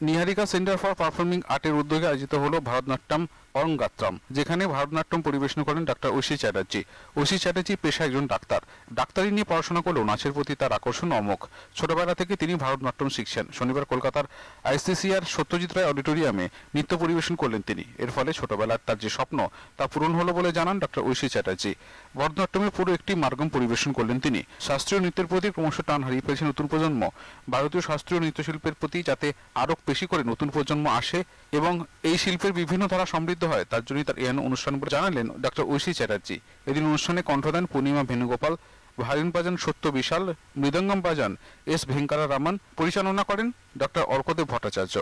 Niharika centre for performing আর্টের উদ্যোগে আয়োজিত হলো ভারতনাট্যম অরঙ্গাত্রাম যেখানে ভারতনাট্যম পরিবেশন করেন ডাক্তার ঐশী চ্যাটার্জি। ঐশী চ্যাটার্জি পেশা একজন ডাক্তার। ডাক্তারি নিয়ে পড়াশোনা করলেও নাচের প্রতি তার আকর্ষণ অমোঘ। ছোটবেলা থেকে তিনি ভারতনাট্যম শিখছেন। শনিবার কলকাতার আইসিসিআর সত্যজিৎ রায় অডিটোরিয়ামে নৃত্য পরিবেশন করলেন তিনি। এর ফলে ছোটবেলার তার যে স্বপ্ন, তা পূরণ হলো বলে জানান ডাক্তার ঐশী চ্যাটার্জি। ভরতনাট্যমে পুরো একটি মার্গম পরিবেশন করলেন তিনি। শাস্ত্রীয় নৃত্যের প্রতি ক্রমশ টান হারিয়ে ফেলছে নতুন প্রজন্ম। ভারতীয় শাস্ত্রীয় নৃত্যশিল্পের প্রতি যাতে আরও বেশি করে নতুন প্রজন্ম আসে এবং এই শিল্পের বিভিন্ন ধারা সমৃদ্ধ হয়, তার জন্যই তার এহেন অনুষ্ঠান বলে জানালেন ডক্টর ঐশী চ্যাটার্জি। এদিন অনুষ্ঠানে কণ্ঠ দেন পূর্ণিমা ভেনুগোপাল ভায়োলিন বাজান সত্য বিশাল, মৃদঙ্গম বাজান, এস ভেঙ্কারা রামান পরিচালনা করেন ডক্টর অর্কদেব ভট্টাচার্য।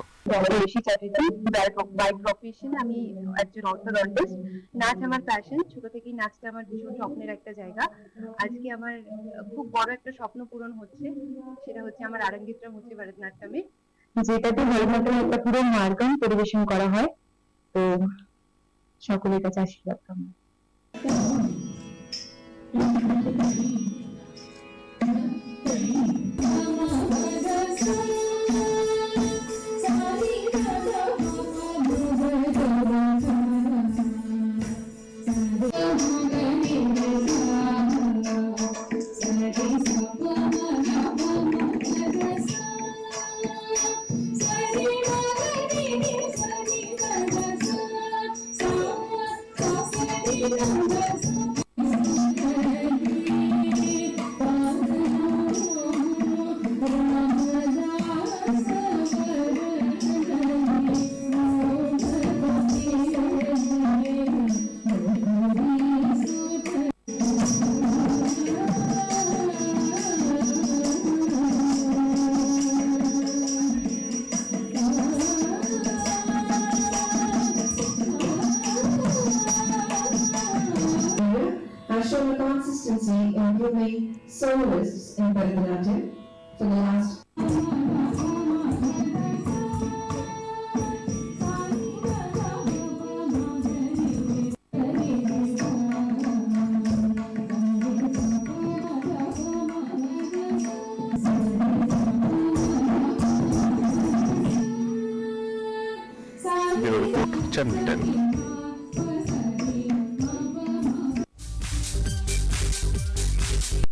আমি একজন অর্থোডন্টিস্ট নাচ আমার প্যাশন ছোট থেকেই নাচটা আমার ভীষণ স্বপ্নের একটা জায়গা। আজকে আমার খুব বড় একটা স্বপ্ন পূরণ হচ্ছে, সেটা হচ্ছে আমার আরঙ্গিত্রম হচ্ছে ভরতনাট্যমে। যেটাতে একটা পুরো মার্গম পরিবেশন করা হয়। তো সকলের কাছে আশীর্বাদ কামনা। Yeah. consistency in giving service in Bharatanatyam for the last 10 10.